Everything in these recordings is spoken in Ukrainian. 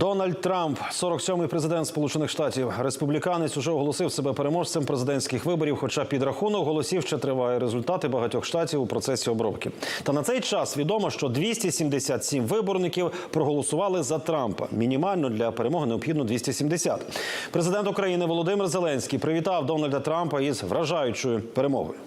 Дональд Трамп, 47-й президент Сполучених Штатів, республіканець, уже оголосив себе переможцем президентських виборів. Хоча підрахунок голосів ще триває. Результати багатьох штатів у процесі обробки. Та на цей час відомо, що 277 виборників проголосували за Трампа. Мінімально для перемоги необхідно 270. Президент України Володимир Зеленський привітав Дональда Трампа із вражаючою перемогою.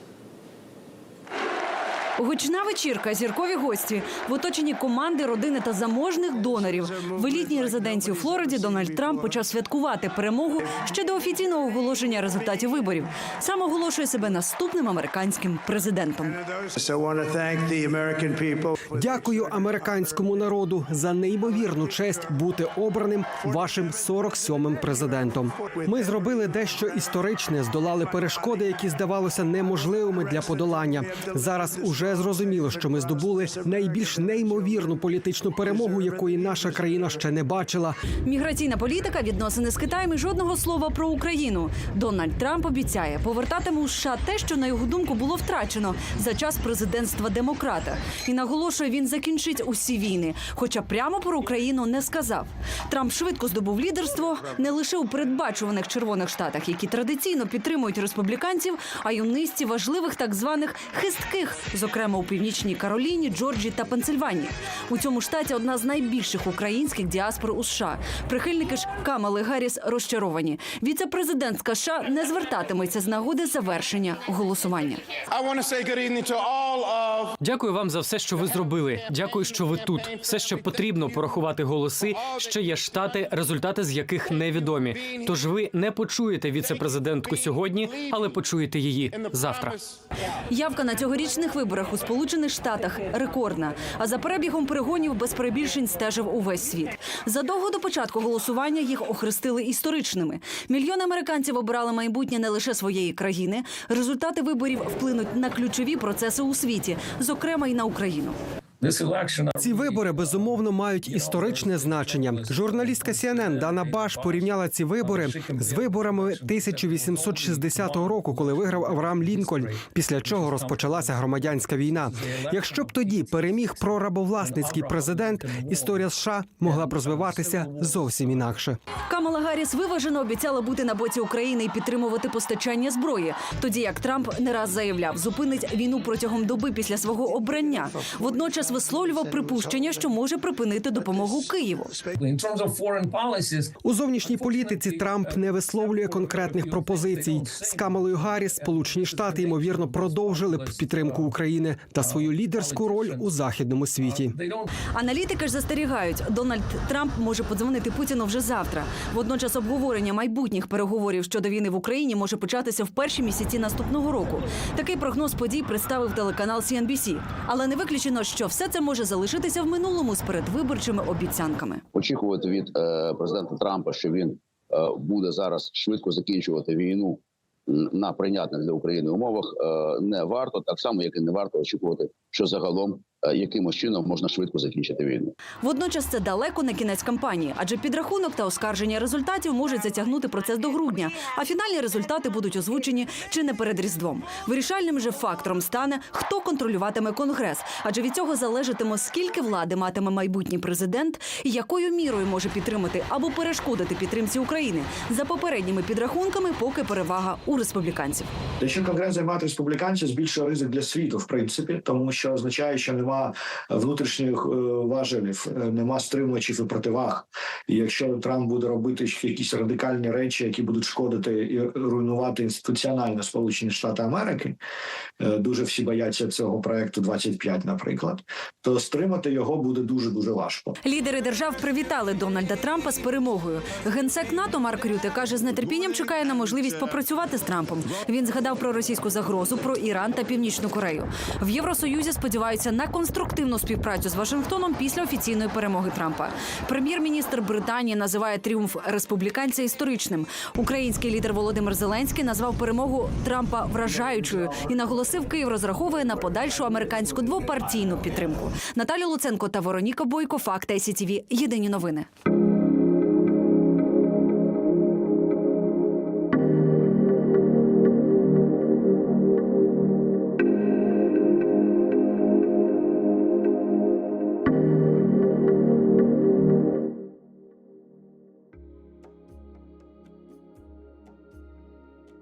Гучна вечірка, зіркові гості в оточенні команди, родини та заможних донорів. В елітній резиденції у Флориді Дональд Трамп почав святкувати перемогу ще до офіційного оголошення результатів виборів. Сам оголошує себе наступним американським президентом. Дякую американському народу за неймовірну честь бути обраним вашим 47-м президентом. Ми зробили дещо історичне, здолали перешкоди, які здавалося неможливими для подолання. Зараз уже зрозуміло, що ми здобули найбільш неймовірну політичну перемогу, якої наша країна ще не бачила. Міграційна політика, відносини з Китаєм і жодного слова про Україну. Дональд Трамп обіцяє повертатиме у США те, що на його думку було втрачено за час президентства демократа. І наголошує, він закінчить усі війни. Хоча прямо про Україну не сказав. Трамп швидко здобув лідерство не лише у передбачуваних червоних штатах, які традиційно підтримують республіканців, а й у низці важливих так званих хистких, зокрема у північній Кароліні, Джорджії та Пенсильванії. У цьому штаті одна з найбільших українських діаспор у США. Прихильники ж Камали Гарріс розчаровані. Віце-президентська США не звертатиметься з нагоди завершення голосування. Дякую вам за все, що ви зробили. Дякую, що ви тут. Все ще потрібно порахувати голоси. Ще є штати, результати з яких невідомі. Тож ви не почуєте віце-президентку сьогодні, але почуєте її завтра. Явка на цьогорічних виборах у Сполучених Штатах рекордна. А за перебігом перегонів без перебільшень стежив увесь світ. Задовго до початку голосування їх охрестили історичними. Мільйони американців обирали майбутнє не лише своєї країни. Результати виборів вплинуть на ключові процеси у світі, зокрема й на Україну. Ці вибори безумовно мають історичне значення. Журналістка CNN Дана Баш порівняла ці вибори з виборами 1860 року, коли виграв Авраам Лінкольн, після чого розпочалася громадянська війна. Якщо б тоді переміг прорабовласницький президент, історія США могла б розвиватися зовсім інакше. Камала Гарріс виважено обіцяла бути на боці України і підтримувати постачання зброї. Тоді як Трамп не раз заявляв, зупинить війну протягом доби після свого обрання. Водночас висловлював припущення, що може припинити допомогу Києву. У зовнішній політиці Трамп не висловлює конкретних пропозицій. З Камалою Гарріс Сполучені Штати ймовірно продовжили б підтримку України та свою лідерську роль у західному світі. Аналітики ж застерігають, Дональд Трамп може подзвонити Путіну вже завтра. Водночас обговорення майбутніх переговорів щодо війни в Україні може початися в перші місяці наступного року. Такий прогноз подій представив телеканал CNBC. Але не виключено, що все це може залишитися в минулому з передвиборчими обіцянками. очікувати від е, президента Трампа, що він е, буде зараз швидко закінчувати війну на прийнятних для України умовах, е, не варто так само, як і не варто очікувати, що загалом якимось чином можна швидко закінчити війну. Водночас це далеко не кінець кампанії, адже підрахунок та оскарження результатів можуть затягнути процес до грудня, а фінальні результати будуть озвучені чи не перед різдвом. Вирішальним же фактором стане, хто контролюватиме конгрес, адже від цього залежатиме, скільки влади матиме майбутній президент і якою мірою може підтримати або перешкодити підтримці України. За попередніми підрахунками, поки перевага у республіканців. Якщо конгрес займає республіканці, збільшує ризик для світу, в принципі, тому що означає, що нема внутрішніх е, важелів, е, нема стримувачів і противаг. І якщо Трамп буде робити якісь радикальні речі, які будуть шкодити і руйнувати інституціонально Сполучені Штати Америки, е, дуже всі бояться цього проекту 25, наприклад, то стримати його буде дуже дуже важко. Лідери держав привітали Дональда Трампа з перемогою. Генсек НАТО Марк Рюте каже, з нетерпінням чекає на можливість попрацювати з Трампом. Він згадав про російську загрозу, про Іран та Північну Корею. В Євросоюзі сподіваються на конструктивну співпрацю з Вашингтоном після офіційної перемоги Трампа. Прем'єр-міністр Британії називає тріумф республіканця історичним. Український лідер Володимир Зеленський назвав перемогу Трампа вражаючою і наголосив, Київ розраховує на подальшу американську двопартійну підтримку. Наталя Луценко та Вороніка Бойко. Факт СІТВ. Єдині новини.